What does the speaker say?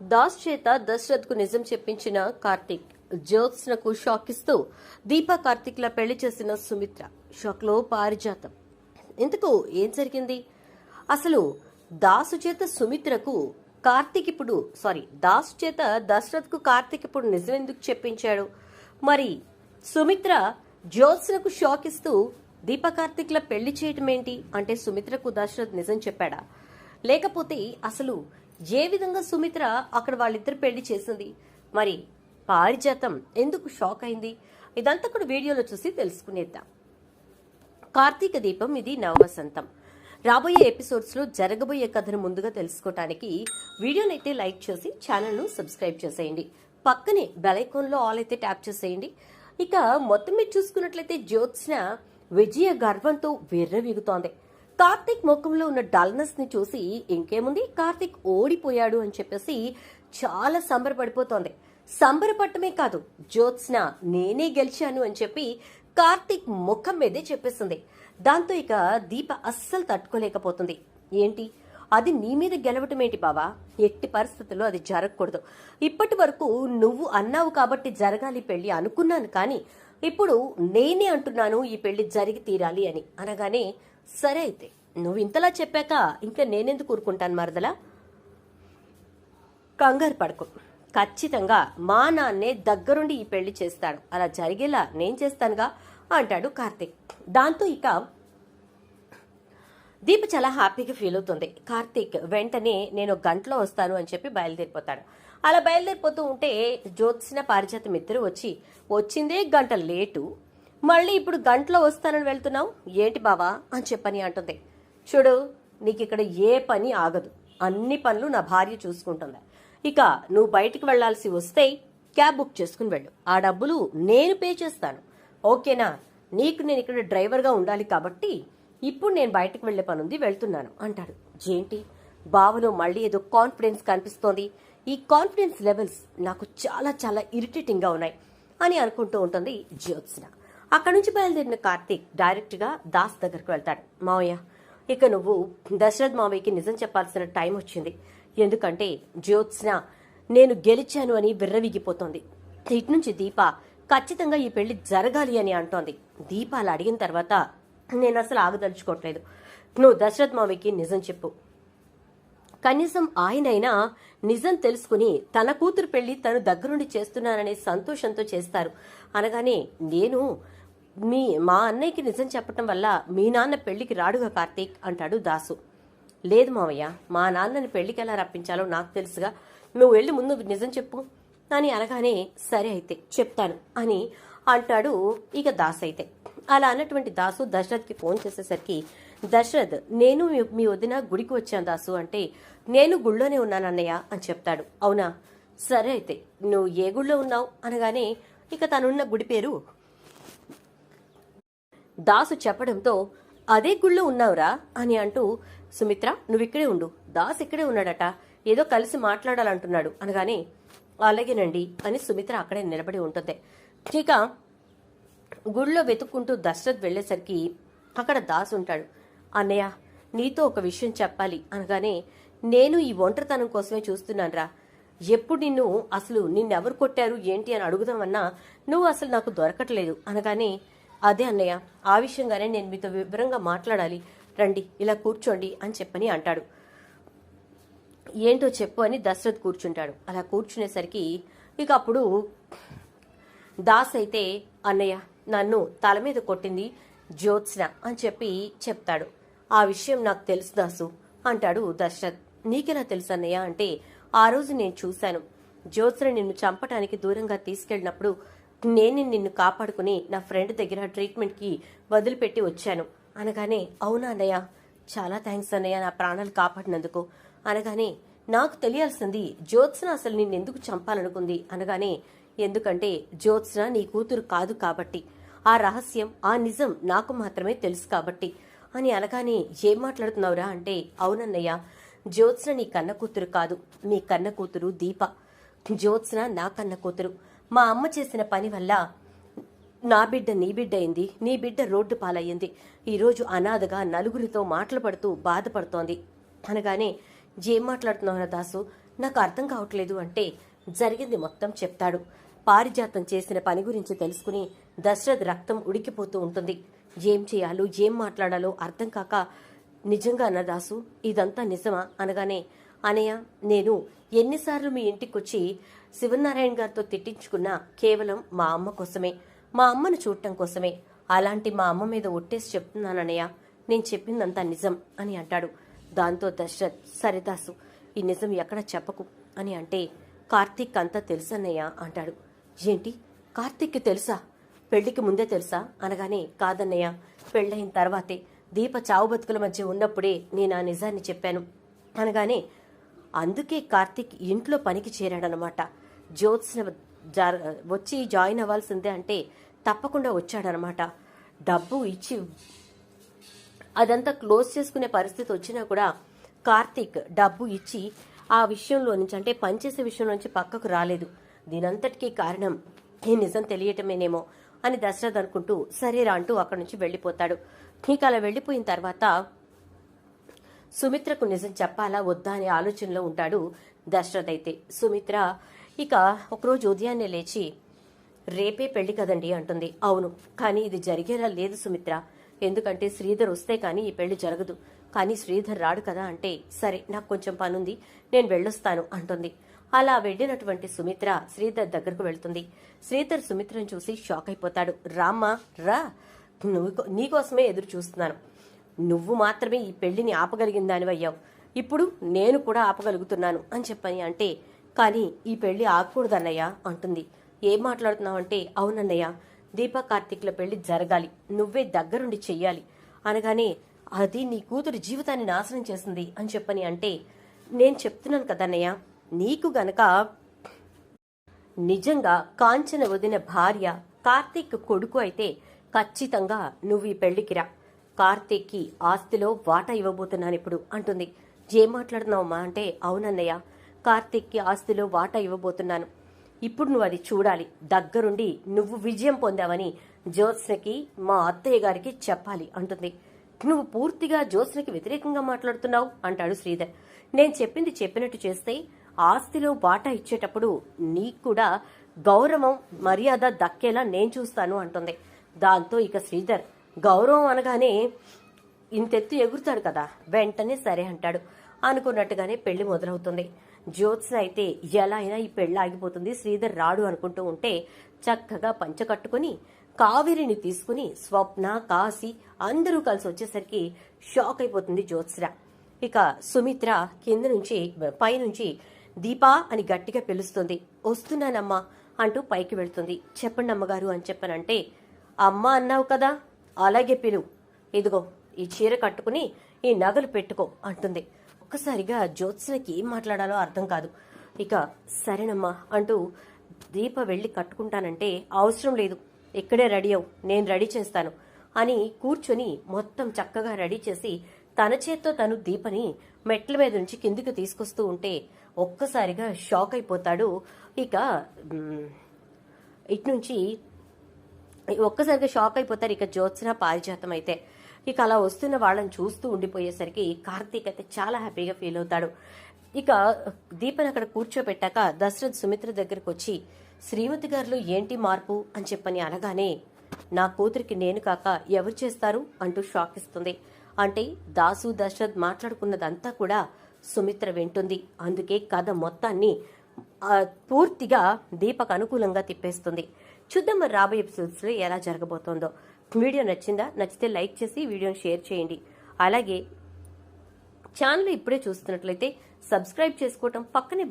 దాస్ చేత దశరథ్కు నిజం చెప్పించిన కార్తీక్ జ్యోత్స్నకు షాక్ ఇస్తూ దీపా కార్తీక్ల పెళ్ళి చేసిన సుమిత్ర. షాక్లో పారిజాతం. ఇంతకు ఏం జరిగింది? అసలు దాసు చేత సుమిత్రకు కార్తీక్ ఇప్పుడు సారీ దాసు చేత దశరథ్కు కార్తీక్ ఇప్పుడు నిజం ఎందుకు చెప్పించాడు? మరి సుమిత్ర జ్యోత్స్నకు షాక్ ఇస్తూ దీప కార్తీక్ల పెళ్ళి చేయటం ఏంటి అంటే సుమిత్రకు దశరథ్ నిజం చెప్పాడా? లేకపోతే అసలు ఏ విధంగా సుమిత్ర అక్కడ వాళ్ళిద్దరు పెళ్ళి చేసింది? మరి పారిజాతం ఎందుకు షాక్ అయింది? ఇదంతా కూడా వీడియోలో చూసి తెలుసుకునేద్దాం. కార్తీక దీపం ఇది నవవసంతం. రాబోయే ఎపిసోడ్స్లో జరగబోయే కథను ముందుగా తెలుసుకోవటానికి వీడియోనైతే లైక్ చేసి ఛానల్ను సబ్స్క్రైబ్ చేసేయండి. పక్కనే బెలైకోన్లో ఆల్ అయితే ట్యాప్ చేసేయండి. ఇక మొత్తం మీరు చూసుకున్నట్లయితే జ్యోత్స్న విజయ గర్వంతో విర్రవీగుతోంది. కార్తీక్ ముఖంలో ఉన్న డల్నెస్ని చూసి ఇంకేముంది? కార్తీక్ ఓడిపోయాడు అని చెప్పేసి చాలా సంబరపడిపోతోంది. సంబరపడటమే కాదు జ్యోత్స్న నేనే గెలిచాను అని చెప్పి కార్తీక్ ముఖం మీదే చెప్పేస్తుంది. దాంతో ఇక దీప అస్సలు తట్టుకోలేకపోతుంది. ఏంటి? అది నీ మీద గెలవటం ఏంటి బావా? ఎట్టి పరిస్థితుల్లో అది జరగకూడదు. ఇప్పటి వరకు నువ్వు అన్నావు కాబట్టి జరగాలి పెళ్ళి అనుకున్నాను కానీ ఇప్పుడు నేనే అంటున్నాను ఈ పెళ్ళి జరిగి తీరాలి అని. అనగానే సరే అయితే నువ్వు ఇంతలా చెప్పాక ఇంకా నేనెందుకు ఊరుకుంటాను మరదలా? కంగారు పడకు. ఖచ్చితంగా మా నాన్నే దగ్గరుండి ఈ పెళ్ళి చేస్తాడు అలా జరిగేలా నేను చేస్తానుగా? అంటాడు కార్తిక్. దాంతో ఇక దీప చాలా హ్యాపీగా ఫీల్ అవుతుంది. కార్తీక్ వెంటనే నేను ఒక గంటలో వస్తాను అని చెప్పి బయలుదేరిపోతాడు. అలా బయలుదేరిపోతూ ఉంటే జ్యోత్స్న పారిజాతం ఇద్దరు వచ్చి వచ్చిందే గంట లేటు. మళ్ళీ ఇప్పుడు గంటలో వస్తానని వెళ్తున్నావు? ఏంటి బావా అని చెప్పని అంటుంది. చూడు నీకు ఇక్కడ ఏ పని ఆగదు. అన్ని పనులు నా భార్య చూసుకుంటుంది. ఇక నువ్వు బయటికి వెళ్ళాల్సి వస్తే క్యాబ్ బుక్ చేసుకుని వెళ్ళు. ఆ డబ్బులు నేను పే చేస్తాను. ఓకేనా? నీకు నేను ఇక్కడ డ్రైవర్గా ఉండాలి కాబట్టి ఇప్పుడు నేను బయటకు వెళ్ళే పనుంది వెళ్తున్నాను అంటాడు. ఏంటి? బావలో మళ్ళీ ఏదో కాన్ఫిడెన్స్ కనిపిస్తోంది. ఈ కాన్ఫిడెన్స్ లెవెల్స్ నాకు చాలా చాలా ఇరిటేటింగ్గా ఉన్నాయి అని అనుకుంటూ ఉంటుంది జ్యోత్స్న. అక్కడి నుంచి బయలుదేరిన కార్తీక్ డైరెక్ట్గా దాస్ దగ్గరకు వెళ్తాడు. మావయ్య ఇక నువ్వు దశరథ్ మావయ్యకి నిజం చెప్పాల్సిన టైం వచ్చింది. ఎందుకంటే జ్యోత్స్న నేను గెలిచాను అని విర్రవీగిపోతోంది. ఇటు నుంచి దీప ఖచ్చితంగా ఈ పెళ్ళి జరగాలి అని అంటోంది. దీప అలా అడిగిన తర్వాత నేను అసలు ఆగదలుచుకోవట్లేదు. నువ్వు దశరథ్ మావయ్యకి నిజం చెప్పు. కనీసం ఆయనైనా నిజం తెలుసుకుని తన కూతురు పెళ్ళి తను దగ్గరుండి చేస్తున్నాననే సంతోషంతో చేస్తారు. అనగానే నేను మీ మా అన్నయ్యకి నిజం చెప్పటం వల్ల మీ నాన్న పెళ్ళికి రాడుగా కార్తీక్ అంటాడు దాసు. లేదు మావయ్య మా నాన్నని పెళ్ళికి ఎలా రప్పించాలో నాకు తెలుసుగా. నువ్వు వెళ్ళి ముందు నిజం చెప్పు. అని అనగానే సరే అయితే చెప్తాను అని అంటాడు ఇక దాస్ అయితే. అలా అన్నటువంటి దాసు దశరథ్కి ఫోన్ చేసేసరికి దశరథ్ నేను మీ- మీ వదిన గుడికి వచ్చాను దాసు అంటే నేను గుళ్ళోనే ఉన్నాను అన్నయ్య అని చెప్తాడు. అవునా? సరే అయితే నువ్వు ఏ గుళ్ళో ఉన్నావు? అనగానే ఇక తనున్న గుడి పేరు దాసు చెప్పడంతో అదే గుళ్ళో ఉన్నావురా? అని అంటూ సుమిత్ర నువ్విక్కడే ఉండు. దాస్ ఇక్కడే ఉన్నాడట. ఏదో కలిసి మాట్లాడాలంటున్నాడు. అనగానే అలాగేనండి అని సుమిత్ర అక్కడే నిలబడి ఉంటుంది. ఇక గుళ్ళో వెతుక్కుంటూ దశరథ్ వెళ్ళేసరికి అక్కడ దాస్ ఉంటాడు. అన్నయ్య నీతో ఒక విషయం చెప్పాలి. అనగానే నేను ఈ ఒంటరితనం కోసమే చూస్తున్నానురా. ఎప్పుడు నిన్ను అసలు నిన్నెవరు కొట్టారు ఏంటి అని అడుగుదామన్నా నువ్వు అసలు నాకు దొరకట్లేదు. అనగానే అదే అన్నయ్య ఆ విషయంగానే నేను మీతో వివరంగా మాట్లాడాలి. రండి ఇలా కూర్చోండి అని చెప్పని అంటాడు. ఏంటో చెప్పు అని దశరథ్ కూర్చుంటాడు. అలా కూర్చునేసరికి ఇక అప్పుడు దాస్ అయితే అన్నయ్య నన్ను తల మీద కొట్టింది జ్యోత్స్న అని చెప్పి చెప్తాడు. ఆ విషయం నాకు తెలుసు దాసు అంటాడు దశరథ్. నీకెలా తెలుసు అన్నయ్య? అంటే ఆ రోజు నేను చూశాను. జ్యోత్స్న నిన్ను చంపటానికి దూరంగా తీసుకెళ్ళినప్పుడు నేను నిన్ను కాపాడుకుని నా ఫ్రెండ్ దగ్గర ట్రీట్మెంట్కి వదిలిపెట్టి వచ్చాను. అనగానే అవునా అన్నయ్య? చాలా థ్యాంక్స్ అన్నయ్య నా ప్రాణాలు కాపాడినందుకు. అనగానే నాకు తెలియాల్సింది జ్యోత్స్న అసలు నిన్నెందుకు చంపాలనుకుంది అనగానే ఎందుకంటే జ్యోత్స్న నీ కూతురు కాదు కాబట్టి. ఆ రహస్యం ఆ నిజం నాకు మాత్రమే తెలుసు కాబట్టి అని అనగానే ఏం మాట్లాడుతున్నావురా? అంటే అవునన్నయ్య జ్యోత్స్న నీ కన్న కూతురు కాదు. మీ కన్న కూతురు దీప. జ్యోత్స్న నా కన్న కూతురు. మా అమ్మ చేసిన పని వల్ల నా బిడ్డ నీ బిడ్డ అయింది నీ బిడ్డ రోడ్డు పాలయ్యింది. ఈరోజు అనాథగా నలుగురితో మాటలు పడుతూ బాధపడుతోంది. అనగానే ఏం మాట్లాడుతున్నావు దాసు నాకు అర్థం కావట్లేదు అంటే జరిగింది మొత్తం చెప్తాడు. పారిజాతం చేసిన పని గురించి తెలుసుకుని దశరథ్ రక్తం ఉడికిపోతూ ఉంటుంది. ఏం చేయాలో ఏం మాట్లాడాలో అర్థం కాక నిజంగా అన్నదాసు ఇదంతా నిజమా? అనగానే అనయ్య నేను ఎన్నిసార్లు మీ ఇంటికొచ్చి శివనారాయణ గారితో తిట్టించుకున్నా కేవలం మా అమ్మ కోసమే మా అమ్మను చూడటం కోసమే. అలాంటి మా అమ్మ మీద ఒట్టేసి చెప్తున్నానన్నయ్య నేను చెప్పిందంతా నిజం అని అంటాడు. దాంతో దశరథ్ సరిదాసు ఈ నిజం ఎక్కడ చెప్పకు అని అంటే కార్తీక్ అంతా తెలుసన్నయ్య అంటాడు. ఏంటి? కార్తీక్కి తెలుసా? పెళ్ళికి ముందే తెలుసా? అనగానే కాదన్నయ్య పెళ్ళయిన తర్వాతే దీప చావు బతుకుల మధ్య ఉన్నప్పుడే నేను ఆ నిజాన్ని చెప్పాను. అనగానే అందుకే కార్తిక్ ఇంట్లో పనికి చేరాడనమాట జ్యోత్స్న వచ్చి జాయిన్ అవ్వాల్సిందే అంటే తప్పకుండా వచ్చాడనమాట డబ్బు ఇచ్చి అదంతా క్లోజ్ చేసుకునే పరిస్థితి వచ్చినా కూడా కార్తీక్ డబ్బు ఇచ్చి ఆ విషయంలో నుంచి అంటే పనిచేసే విషయం నుంచి పక్కకు రాలేదు. దీనంతటికీ కారణం ఈ నిజం తెలియటమేనేమో అని దశరథ్ అనుకుంటూ సరేరా అంటూ అక్కడి నుంచి వెళ్ళిపోతాడు. ఇక అలా వెళ్ళిపోయిన తర్వాత సుమిత్రకు నిజం చెప్పాలా వద్దా అనే ఆలోచనలో ఉంటాడు దశరథ్ అయితే. సుమిత్ర ఇక ఒకరోజు ఉదయాన్నే లేచి రేపే పెళ్ళి కదండి అంటుంది. అవును కానీ ఇది జరిగేలా లేదు సుమిత్ర. ఎందుకంటే శ్రీధర్ వస్తే కానీ ఈ పెళ్ళి జరగదు. కానీ శ్రీధర్ రాడు కదా అంటే సరే నాకు కొంచెం పనుంది నేను వెళ్ళొస్తాను అంటుంది. అలా వెళ్ళినటువంటి సుమిత్ర శ్రీధర్ దగ్గరకు వెళ్తుంది. శ్రీధర్ సుమిత్రను చూసి షాక్ అయిపోతాడు. రామ్మా రా. నువ్వు నీకోసమే ఎదురు చూస్తున్నాను. నువ్వు మాత్రమే ఈ పెళ్ళిని ఆపగలిగిన దానివయ్యావు. ఇప్పుడు నేను కూడా ఆపగలుగుతున్నాను అని చెప్పని అంటే కానీ ఈ పెళ్ళి ఆగకూడదన్నయ్య అంటుంది. ఏం మాట్లాడుతున్నావు అంటే అవునన్నయ్య దీపా కార్తీక్ల పెళ్ళి జరగాలి. నువ్వే దగ్గరుండి చెయ్యాలి. అనగానే అది నీ కూతురి జీవితాన్ని నాశనం చేస్తుంది అని చెప్పని అంటే నేను చెప్తున్నాను కదన్నయ్య నీకు గనక నిజంగా కాంచన వదిన భార్య కార్తీక్ కొడుకు అయితే ఖచ్చితంగా నువ్వు ఈ పెళ్ళికి రా. కార్తీక్కి ఆస్తిలో వాటా ఇవ్వబోతున్నాను ఇప్పుడు అంటుంది. ఏం మాట్లాడుతున్నావమ్మా? అంటే అవునన్నయ్య కార్తీక్కి ఆస్తిలో వాటా ఇవ్వబోతున్నాను. ఇప్పుడు నువ్వు అది చూడాలి. దగ్గరుండి నువ్వు విజయం పొందావని జ్యోత్స్నకి మా అత్తయ్య గారికి చెప్పాలి అంటుంది. నువ్వు పూర్తిగా జ్యోత్స్నకి వ్యతిరేకంగా మాట్లాడుతున్నావు? అంటాడు శ్రీధర్. నేను చెప్పింది చెప్పినట్టు చేస్తే ఆస్తిలో వాటా ఇచ్చేటప్పుడు నీకు కూడా గౌరవం మర్యాద దక్కేలా నేను చూస్తాను అంటుంది. దాంతో ఇక శ్రీధర్ గౌరవం అనగానే ఇంతెత్తు ఎగురుతాడు కదా. వెంటనే సరే అంటాడు. అనుకున్నట్టుగానే పెళ్ళి మొదలవుతుంది. జ్యోత్స్న అయితే ఎలా అయినా ఈ పెళ్ళి ఆగిపోతుంది. శ్రీధర్ రాడు అనుకుంటూ ఉంటే చక్కగా పంచ కట్టుకుని కావేరిని తీసుకుని స్వప్న కాశీ అందరూ కలిసి వచ్చేసరికి షాక్ అయిపోతుంది జ్యోత్స్న. ఇక సుమిత్ర కింద నుంచి పైనుంచి దీపా అని గట్టిగా పిలుస్తుంది. వస్తున్నానమ్మా అంటూ పైకి వెళ్తుంది. చెప్పండి అమ్మగారు అని చెప్పనంటే అమ్మ అన్నావు కదా అలాగే పిలు. ఇదిగో ఈ చీర కట్టుకుని ఈ నగలు పెట్టుకో అంటుంది. ఒక్కసారిగా జ్యోత్స్నకి ఏం మాట్లాడాలో అర్థం కాదు. ఇక సరేనమ్మా అంటూ దీప వెళ్ళి కట్టుకుంటానంటే అవసరం లేదు. ఇక్కడే రెడీ అవు నేను రెడీ చేస్తాను అని కూర్చొని మొత్తం చక్కగా రెడీ చేసి తన చేత్తో తను దీపని మెట్ల మీద నుంచి కిందికి తీసుకొస్తూ ఉంటే ఒక్కసారిగా షాక్ అయిపోతాడు. ఇక ఇటు నుంచి ఒక్కసారిగా షాక్ అయిపోతారు. ఇక జ్యోత్స్న పారిజాతం అయితే. ఇక అలా వస్తున్న వాళ్ళని చూస్తూ ఉండిపోయేసరికి కార్తీక్ అయితే చాలా హ్యాపీగా ఫీల్ అవుతాడు. ఇక దీపని అక్కడ కూర్చోబెట్టాక దశరథ్ సుమిత్ర దగ్గరకు వచ్చి శ్రీమతి గారిలో ఏంటి మార్పు? అని చెప్పని అనగానే నా కూతురికి నేను కాక ఎవరు చేస్తారు? అంటూ షాక్ ఇస్తుంది. అంటే దాసు దశరథ్ మాట్లాడుకున్నదంతా కూడా సుమిత్ర వింటుంది. అందుకే కథ మొత్తాన్ని పూర్తిగా దీపకు అనుకూలంగా తిప్పేస్తుంది. చూద్దాం మరి రాబోయే ఎపిసోడ్స్లో ఎలా జరగబోతోందో. వీడియో నచ్చిందా? నచ్చితే లైక్ చేసి వీడియోని షేర్ చేయండి. అలాగే ఛానల్ ఇప్పుడే చూస్తున్నట్లయితే సబ్స్క్రైబ్ చేసుకోవటం పక్కనే